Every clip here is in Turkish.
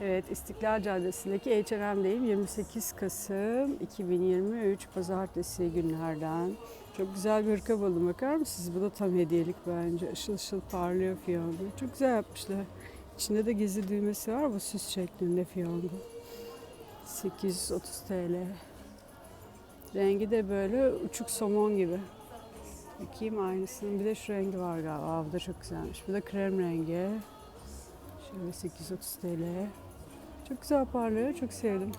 Evet, İstiklal Caddesi'ndeki H&M'deyim. 28 Kasım 2023 Pazartesi günlerden. Çok güzel bir hırka buldum. Bakar mısınız? Bu da tam hediyelik bence. Işıl ışıl parlıyor fiyongu. Çok güzel yapmışlar. İçinde de gizli düğmesi var. Bu süs şeklinde fiyongu. 830 TL. Rengi de böyle uçuk somon gibi. Bakayım aynısının. Bir de şu rengi var galiba. Bu da çok güzelmiş. Bu da krem rengi. Şöyle 830 TL. Çok güzel parlıyor. Çok sevdim.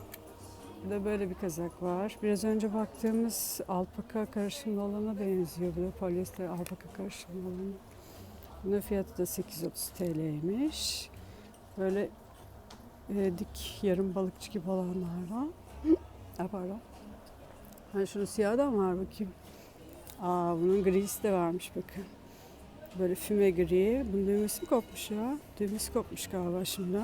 Burada böyle bir kazak var. Biraz önce baktığımız alpaka karışımlı olana benziyor. Bu polyester alpaka karışımlı olanı. Bunun fiyatı da 830 TL'ymiş. Böyle e, dik yarım balıkçı gibi olanlar var. Ha, pardon. Ha, şunun siyahı da var bakayım. Aa, bunun grisi de varmış bakın. Böyle füme gri. Bunun düğmesi kopmuş ya? Düğmesi kopmuş galiba şimdi.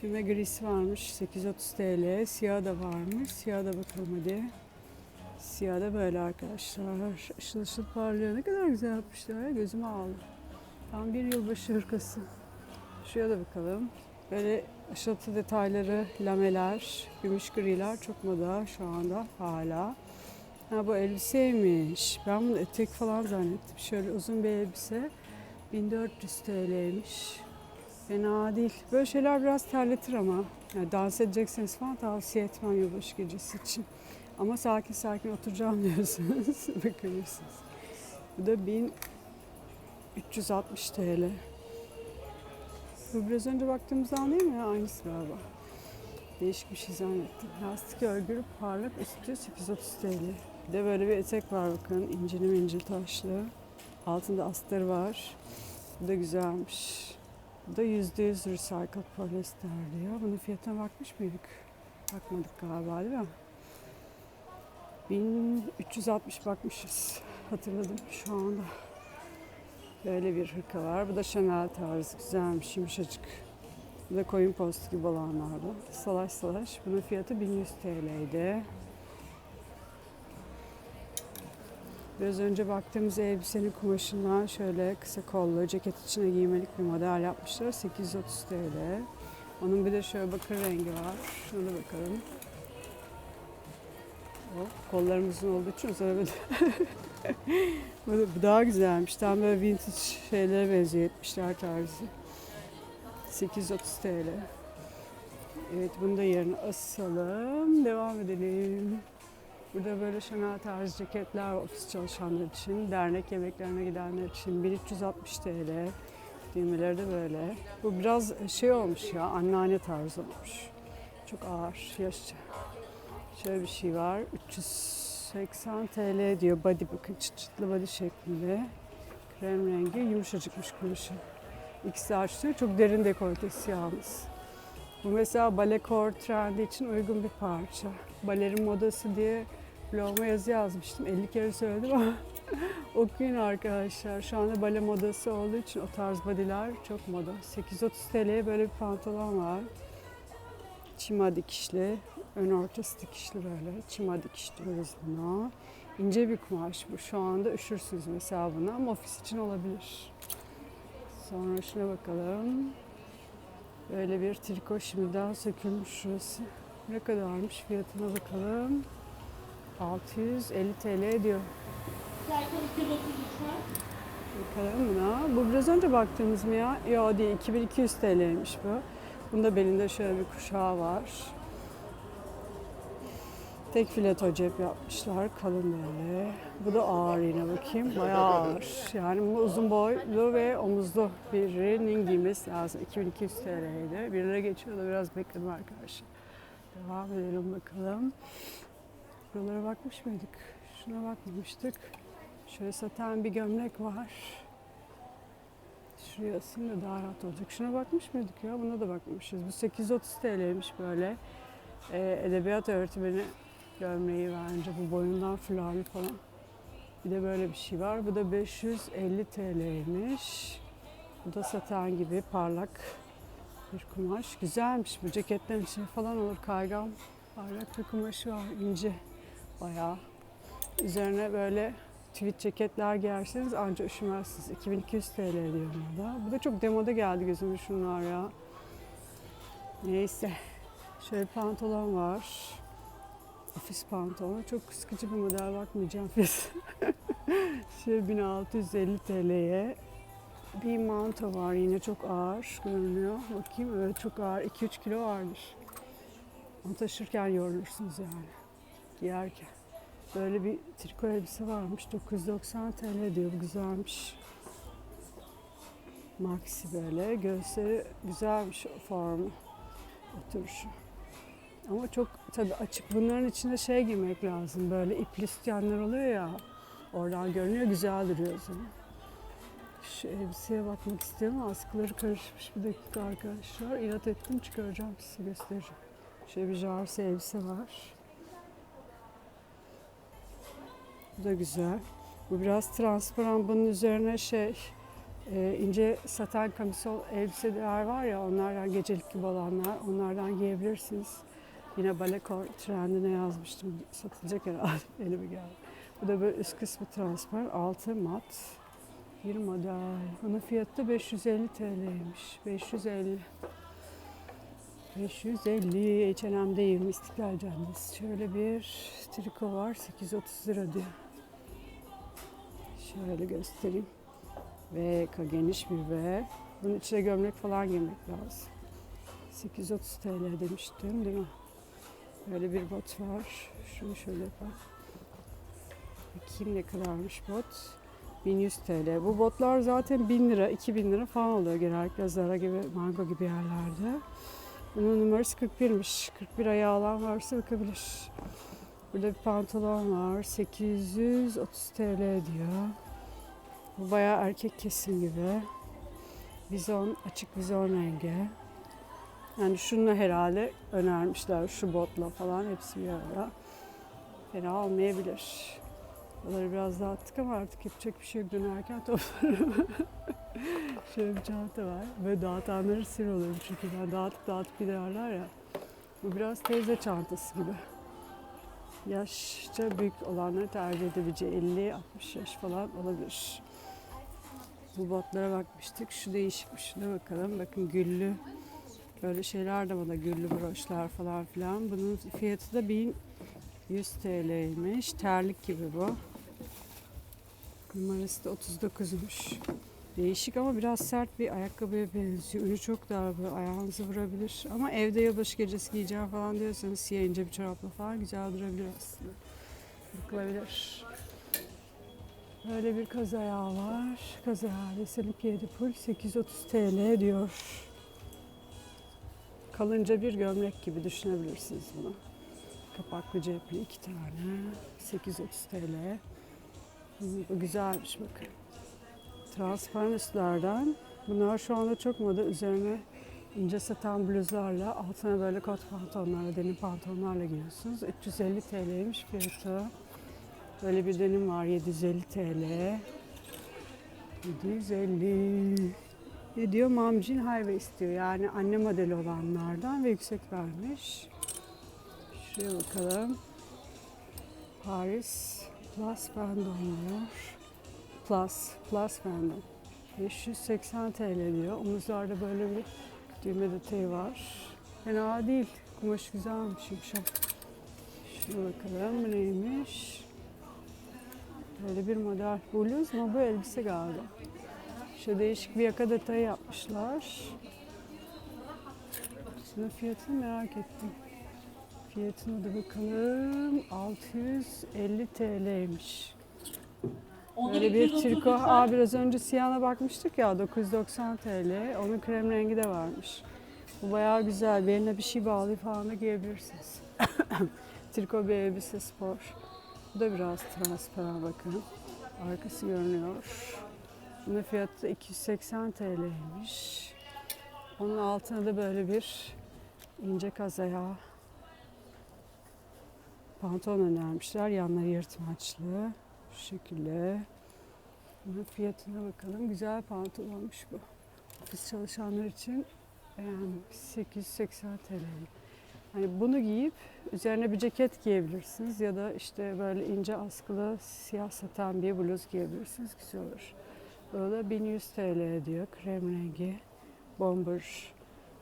Füme grisi varmış. 830 TL. Siyah da varmış. Siyah da bakalım hadi. Siyah da böyle arkadaşlar. Işıl ışıl parlıyor. Ne kadar güzel yapmışlar ya. Gözüme aldı. Tam bir yılbaşı hırkası. Şuraya da bakalım. Böyle ışıltı detayları, lameler, gümüş griler çok moda şu anda hala. Ha bu elbiseymiş. Ben bunu etek falan zannettim. Şöyle uzun bir elbise. 1400 TL'ymiş. Fena değil. Böyle şeyler biraz terletir ama. Yani dans edecekseniz falan tavsiye etmem yılbaşı gecesi için. Ama sakin sakin oturacağım diyorsanız bakabilirsiniz. Bu da 1360 TL. Bu biraz önce baktığımızdan değil mi ya? Aynısı galiba. Değişik bir şey zannettim. Lastik örgülü parlak üstü 830 TL. Bir de böyle bir etek var bakın. İncili mincil taşlı. Altında astarı var. Bu da güzelmiş. Bu da %100 recycled polyester diyor. Bunun fiyatına bakmış mıydık? Bakmadık galiba değil mi? 1360 bakmışız. Hatırladım şu anda. Böyle bir hırka var. Bu da Chanel tarzı. Güzelmiş, yumuşacık. Bu da koyun postu gibi olanlardan. Salaş salaş. Bunun fiyatı 1100 TL'ydi. Biraz önce baktığımız elbisenin kumaşından şöyle kısa kollu, ceket içine giymelik bir model yapmışlar. 830 TL. Onun bir de şöyle bakır rengi var. Şuna da bakalım. O, kollarımızın olduğu için bu, da- bu daha güzelmiş. Tam böyle vintage şeylere benziyor 70'ler tarzı. 830 TL. Evet bunu da yerine asalım. Devam edelim. Burada böyle Chanel tarzı ceketler ofis çalışanlar için. Dernek yemeklerine gidenler için 1360 TL. Düğmeleri de böyle. Bu biraz şey olmuş ya anneanne tarzı olmuş. Çok ağır, yaşça. Şöyle bir şey var. 380 TL diyor body bakın çıt çıtlı body şeklinde. Krem rengi yumuşacıkmış kumaşı. İkisi açtı. Çok derin dekoltesi yalnız. Bu mesela bale core trendi için uygun bir parça. Balerin modası diye bloguma yazı yazmıştım. 50 kere söyledim ama okuyun arkadaşlar. Şu anda bale modası olduğu için o tarz bodyler çok moda. 830 TL'ye böyle bir pantolon var. Çima dikişli. Ön ortası dikişli böyle. Çima dikiş diyoruz buna. İnce bir kumaş bu. Şu anda üşürsünüz mesela buna ama ofis için olabilir. Sonra şuna bakalım. Böyle bir triko şimdiden sökülmüş şurası. Ne kadarmış fiyatına bakalım. 650 TL diyor. Bakalım buna. Bu biraz önce baktığımız mı ya? Yok değil. 2200 TL'ymiş bu. Bunda belinde şöyle bir kuşağı var. Tek fileto cep yapmışlar. Kalın böyle. Bu da ağır yine bakayım. Bayağı ağır. Yani bu uzun boylu ve omuzlu birinin giymesi lazım. 2200 TL'ydi. Bir lira geçiyor biraz bekledim arkadaşlar. Devam edelim bakalım. Buralara bakmış mıydık? Şuna bakmamıştık. Şöyle saten bir gömlek var. Şuraya asayım da daha rahat olacak. Şuna bakmış mıydık ya? Buna da bakmışız. Bu 830 TL'ymiş böyle. Ee, edebiyat öğretmeni gömleği bence. Bu boyundan fularlı falan. Bir de böyle bir şey var. Bu da 550 TL'ymiş. Bu da saten gibi parlak bir kumaş. Güzelmiş bu. Ceketlerin içine falan olur. Kaygan parlak bir kumaşı var. ince bayağı. Üzerine böyle tweed ceketler giyerseniz anca üşümezsiniz. 2200 TL diyorum da. Bu da çok demoda geldi gözüme şunlar ya. Neyse. Şöyle pantolon var. Ofis pantolonu. Çok sıkıcı bir model bakmayacağım fiyat. Şöyle 1650 TL'ye. Bir manto var yine çok ağır görünüyor. Bakayım evet çok ağır. 2-3 kilo vardır. Onu taşırken yorulursunuz yani. Giyerken. Böyle bir triko elbise varmış. 990 TL diyor. Güzelmiş. Maxi böyle. Göğüsleri güzelmiş formu. Oturuşu. Ama çok tabii açık. Bunların içinde şey giymek lazım. Böyle ipli sütyenler oluyor ya. Oradan görünüyor. Güzel duruyor zaman. Şu elbiseye bakmak istiyorum. Askıları karışmış. Bir dakika arkadaşlar. İnat ettim çıkaracağım size göstereceğim. Şöyle bir jarsi elbise var. Bu da güzel. Bu biraz transparan. Bunun üzerine şey e, ince saten kamisol elbiseler var ya onlardan gecelik gibi olanlar. Onlardan giyebilirsiniz. Yine balekor trendine yazmıştım. Satılacak herhalde. Elime geldi. Bu da böyle üst kısmı transparan. Altı mat. Bir model. Bunun fiyatı da 550 TL'ymiş. 550. 550 H&M'deyim İstiklal Caddesi. Şöyle bir triko var 830 lira diyor. Şöyle göstereyim. V geniş bir V. Bunun içine gömlek falan giymek lazım. 830 TL demiştim değil mi? Böyle bir bot var. Şunu şöyle yapalım. Bakayım ne kadarmış bot. 1100 TL. Bu botlar zaten 1000 lira, 2000 lira falan oluyor genellikle Zara gibi, Mango gibi yerlerde. Bunun numarası 41'miş. 41 ayağı olan varsa bakabilir. Burada bir pantolon var. 830 TL diyor. Bu bayağı erkek kesim gibi. Vizon, açık vizon rengi. Yani şununla herhalde önermişler. Şu botla falan hepsi bir arada. Fena olmayabilir. Bunları biraz dağıttık ama artık yapacak bir şey yok. Dönerken toplarım. Şöyle bir çanta var. Böyle dağıtanları sinir olurum çünkü ben dağıtıp dağıtıp giderler ya. Bu biraz teyze çantası gibi. Yaşça büyük olanları tercih edebileceği 50-60 yaş falan olabilir. Bu botlara bakmıştık. Şu değişikmiş. Şuna bakalım. Bakın güllü. Böyle şeyler de bana güllü broşlar falan filan. Bunun fiyatı da 1100 TL'ymiş. Terlik gibi bu. Numarası da 39'muş. Değişik ama biraz sert bir ayakkabıya benziyor. Ürü çok dar böyle ayağınızı vurabilir. Ama evde yılbaşı gecesi giyeceğim falan diyorsanız siyah ince bir çorapla falan güzel durabilir aslında. Bakılabilir. Böyle bir kaz ayağı var. Kaz ayağı deseni piyedi pul 830 TL diyor. Kalınca bir gömlek gibi düşünebilirsiniz bunu. Kapaklı cepli iki tane. 830 TL. Bu güzelmiş bakın. Transparan. Bunlar şu anda çok moda. Üzerine ince saten bluzlarla, altına böyle kot pantolonlarla, denim pantolonlarla giyiyorsunuz. 350 TL'ymiş fiyatı. Böyle bir denim var 750 TL. 750. Ne diyor? Mamjin Highway istiyor. Yani anne modeli olanlardan ve yüksek vermiş. Şuraya bakalım. Paris Plus Fandom diyor. Plus, Plus Fandom. 580 TL diyor. Omuzlarda böyle bir düğme detayı var. Fena değil. Kumaş güzelmiş, yumuşak. Şuna bakalım bu neymiş? Böyle bir model. Bluz mu bu elbise galiba. Şu değişik bir yaka detayı yapmışlar. Şunun fiyatını merak ettim. Fiyatına da bakalım. 650 TL'ymiş. Böyle bir triko. Aa biraz önce siyahına bakmıştık ya 990 TL. Onun krem rengi de varmış. Bu bayağı güzel. Beline bir şey bağlayıp falan da giyebilirsiniz. triko bir elbise spor. Bu da biraz transparan bakın. Arkası görünüyor. Bunun fiyatı da 280 TL'ymiş. Onun altına da böyle bir ince kazaya pantolon önermişler. Yanları yırtmaçlı. Şu şekilde. Bunun fiyatına bakalım. Güzel pantolonmuş bu. Ofis çalışanlar için yani 880 TL. Hani bunu giyip üzerine bir ceket giyebilirsiniz ya da işte böyle ince askılı siyah saten bir bluz giyebilirsiniz. Güzel olur. Bu da 1100 TL diyor. Krem rengi. Bomber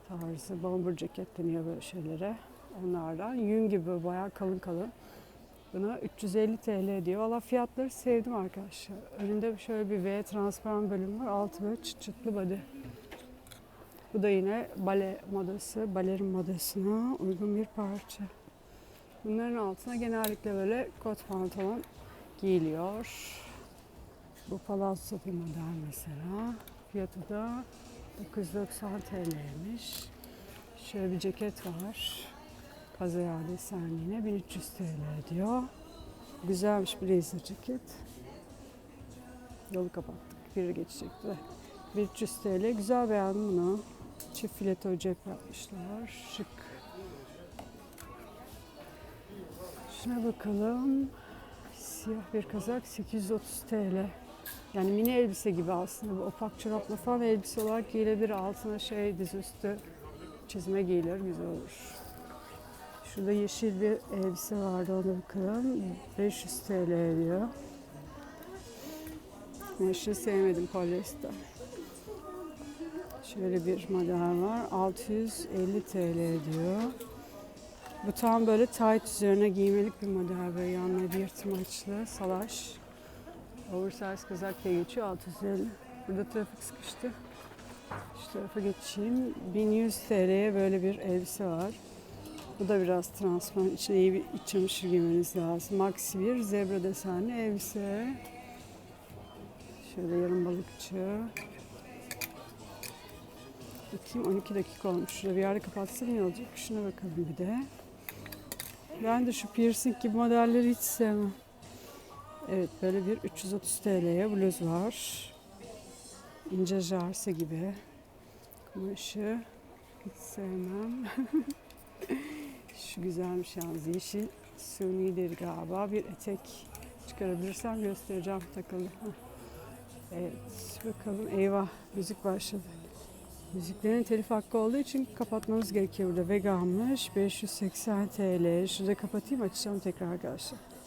tarzı bomber ceket deniyor böyle şeylere. Onlardan yün gibi bayağı kalın kalın. Buna 350 TL diyor. Valla fiyatları sevdim arkadaşlar. Önünde şöyle bir V transparan bölüm var. Altı böyle çıt çıtlı body. Bu da yine bale modası, balerin modasına uygun bir parça. Bunların altına genellikle böyle kot pantolon giyiliyor. Bu palazzo bir model mesela. Fiyatı da 990 TL'ymiş. Şöyle bir ceket var. Pazaya desenliğine 1300 TL diyor. Güzelmiş blazer ceket. Yolu kapattık. Biri geçecekti. 1300 TL. Güzel beğendim bunu. Çift fileto cep yapmışlar. Şık. Şuna bakalım. Siyah bir kazak 830 TL. Yani mini elbise gibi aslında. Bu opak çorapla falan elbise olarak giyilebilir. Altına şey dizüstü çizme giyilir. Güzel olur. Şurada yeşil bir elbise vardı ona bakalım. 500 TL diyor. Yeşil sevmedim polyester. Şöyle bir model var. 650 TL diyor. Bu tam böyle tight üzerine giymelik bir model. Böyle yanına bir yırtmaçlı salaş. Oversize kazak diye geçiyor 650. Burada trafik sıkıştı. Şu tarafa geçeyim. 1100 TL'ye böyle bir elbise var. Bu da biraz transparan. İçine iyi bir iç çamaşır giymeniz lazım. Maxi bir zebra desenli elbise. Şöyle yarım balıkçı. Bakayım 12 dakika olmuş. Şurada bir yerde kapatsam iyi olacak. Şuna bakalım bir de. Ben de şu piercing gibi modelleri hiç sevmem. Evet böyle bir 330 TL'ye bluz var. İnce jarse gibi. Kumaşı hiç sevmem. Şu güzelmiş yalnız yeşil sunidir galiba. Bir etek çıkarabilirsem göstereceğim takılı. Evet bakalım eyvah müzik başladı. Müziklerin telif hakkı olduğu için kapatmamız gerekiyor burada. Veganmış 580 TL. Şurada kapatayım açacağım tekrar arkadaşlar.